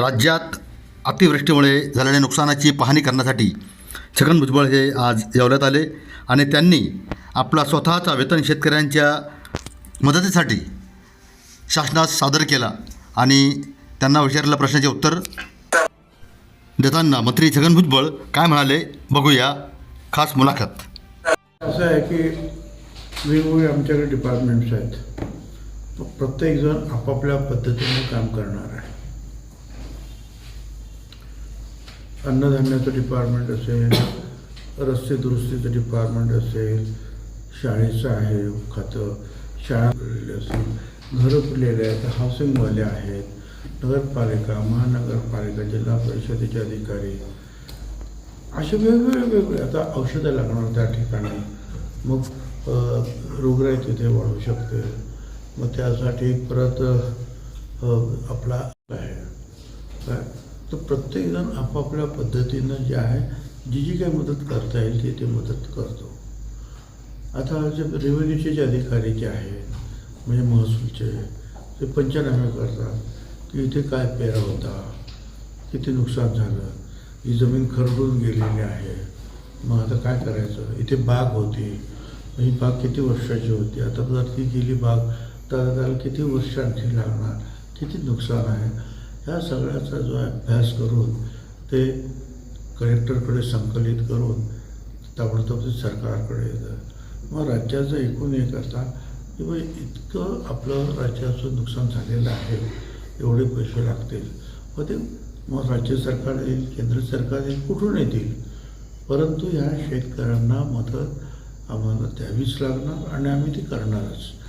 राज्यात अतिवृष्टीमुळे झालेल्या नुकसानाची पाहणी करण्यासाठी छगन भुजबळ हे आज येवल्यात आले आणि त्यांनी आपला स्वतःचा वेतन शेतकऱ्यांच्या मदतीसाठी शासनास सादर केला आणि त्यांना विचारलेल्या प्रश्नाचे उत्तर देताना मंत्री छगन भुजबळ काय म्हणाले बघूया. खास मुलाखत. असं आहे की वेगवेगळे आमच्याकडे डिपार्टमेंट्स आहेत. प्रत्येकजण आपापल्या पद्धतीने काम करणार आहे. अन्नधान्याचं डिपार्टमेंट असेल रस्ते दुरुस्तीचं डिपार्टमेंट असेल शाळेचं आहे खातं शाळा भरलेली असेल घरं फुललेले आहेत हाऊसिंगवाले आहेत नगरपालिका महानगरपालिका जिल्हा परिषदेचे अधिकारी असे वेगवेगळे वेगवेगळे. आता औषधं लागणार त्या ठिकाणी. मग अ, रोगराई तिथे वाढू शकते. मग त्यासाठी परत आपला आहे. काय तर प्रत्येकजण आपापल्या पद्धतीनं जे आहे जी जी काही मदत करता येईल ती ते मदत करतो. आता जे रेव्हेन्यूचे जे अधिकारी जे आहेत म्हणजे महसूलचे ते पंचनामे करतात की इथे काय पेरा होता किती नुकसान झालं ही जमीन खरडून गेलेली आहे मग आता काय करायचं? इथे बाग होती ही बाग किती वर्षाची होती? आता जर ती गेली बाग तर त्याला किती वर्षांची लागणार? किती नुकसान आहे? ह्या सगळ्याचा जो अभ्यास करून ते कलेक्टरकडे संकलित करून ताबडतोब ते सरकारकडे येतं. मग राज्याचं एकूण हे करता की बाई इतकं आपलं राज्याचं नुकसान झालेलं आहे एवढे पैसे लागतील. मग ते मग राज्य सरकार येईल केंद्र सरकार येईल कुठून येतील? परंतु ह्या शेतकऱ्यांना मदत आम्हाला द्यावीच लागणार आणि आम्ही ती करणारच.